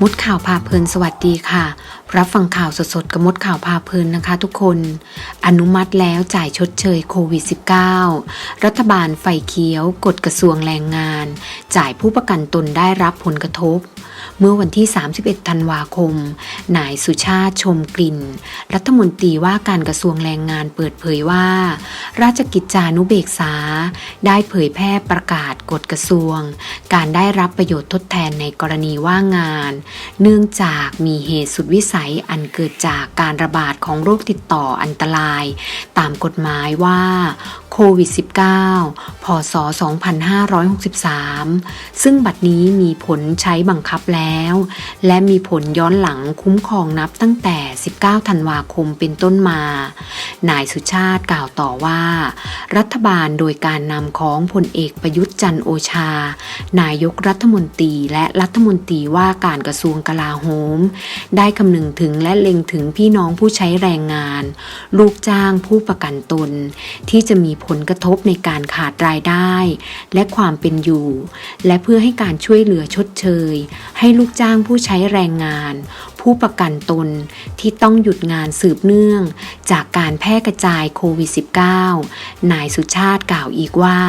มดข่าวพาเพลินสวัสดีค่ะ รับฟังข่าวสดๆกับมดข่าวพาเพลินนะคะทุกคน อนุมัติแล้วจ่ายชดเชยโควิด -19 รัฐบาลไฟเขียวกฎกระทรวงแรงงาน จ่ายผู้ประกันตนได้รับผลกระทบ เมื่อวันที่ 31 ธันวาคม นายสุชาติชมกลิ่น รัฐมนตรีว่าการกระทรวงแรงงานเปิดเผยว่า ราชกิจจานุเบกษา ได้เผยแพร่ประกาศกฎกระทรวง การได้รับประโยชน์ทดแทนในกรณีว่างงาน เนื่องจากมีเหตุสุดวิสัยอันเกิดจากการระบาดของโรคติดต่ออันตราย ตามกฎหมายว่าโควิด -19 พศ 2563 ซึ่งบัดนี้มีผลใช้บังคับแล้ว และมีผลย้อนหลังคุ้มครองนับตั้งแต่ 19 ธันวาคมเป็นต้นมา นายสุชาติกล่าวต่อว่า รัฐบาลโดยการนำของพลเอกประยุทธ์จันโอชา นายกรัฐมนตรีและรัฐมนตรีว่าการกระทรวงกลาโหม ได้คำนึงถึงและเล็งถึงพี่น้องผู้ใช้แรงงาน ลูกจ้างผู้ประกันตน ที่จะมีผลกระทบในการขาดรายได้ และความเป็นอยู่ และเพื่อให้การช่วยเหลือชดเชย ให้ลูกจ้างผู้ใช้แรงงานผู้ประกันตนที่ต้องหยุดงานสืบเนื่อง จากการแพร่กระจายโควิด -19 นายสุชาติกล่าวอีกว่า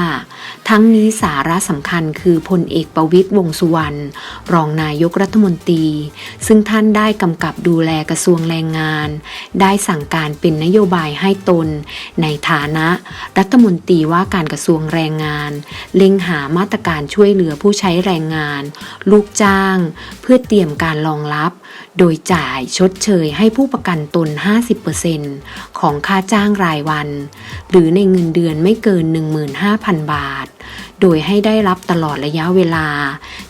ทั้งนี้สาระสำคัญคือพลเอกประวิตยวงสุวรรณรองนายกรัฐมนตรี ซึ่งท่านได้กำกับดูแลกระทรวงแรงงาน ได้สั่งการเป็นนโยบายให้ตน ในฐานะรัฐมนตรีว่าการกระทรวงแรงงาน เล็งหามาตรการช่วยเหลือผู้ใช้แรงงาน ลูกจ้าง เพื่อเตรียมการรองรับโดยจ่ายชดเชยให้ผู้ประกันตน 50%ของค่าจ้างรายวัน หรือในเงินเดือนไม่เกิน 15,000 บาท โดยให้ได้รับตลอดระยะเวลา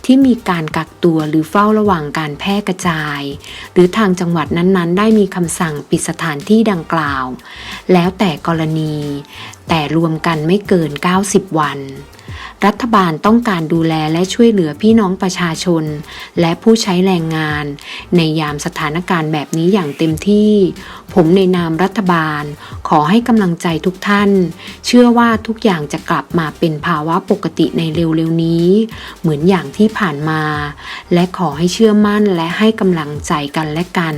ที่มีการกักตัวหรือเฝ้าระวังการแพร่กระจาย หรือทางจังหวัดนั้นๆ ได้มีคำสั่งปิดสถานที่ดังกล่าว แล้วแต่กรณี แต่รวมกันไม่เกิน 90 วัน รัฐบาลต้องการดูแลและช่วยเหลือพี่น้องประชาชน และผู้ใช้แรงงาน ในยามสถานการณ์แบบนี้อย่างเต็มที่ ผมในนามรัฐบาล ขอให้กำลังใจทุกท่าน เชื่อว่าทุกอย่างจะกลับมาเป็นภาวะปกติในเร็วๆนี้ เหมือนอย่างที่ผ่านมา และขอให้เชื่อมั่นและให้กำลังใจกันและกัน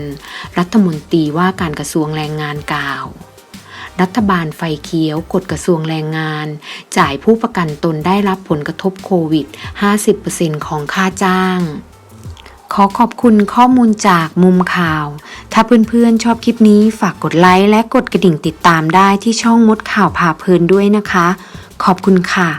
รัฐมนตรีว่าการกระทรวงแรงงานกล่าว รัฐบาลไฟเขียวกฎกระทรวงแรงงาน จ่ายผู้ประกันตนได้รับผลกระทบโควิด 50%ของค่าจ้าง ขอขอบคุณข้อมูลจากมุมข่าว ถ้าเพื่อนๆชอบคลิปนี้ฝากกดไลค์และกดกระดิ่งติดตามได้ที่ช่องมดข่าวพาเพลินด้วยนะคะ ขอบคุณค่ะ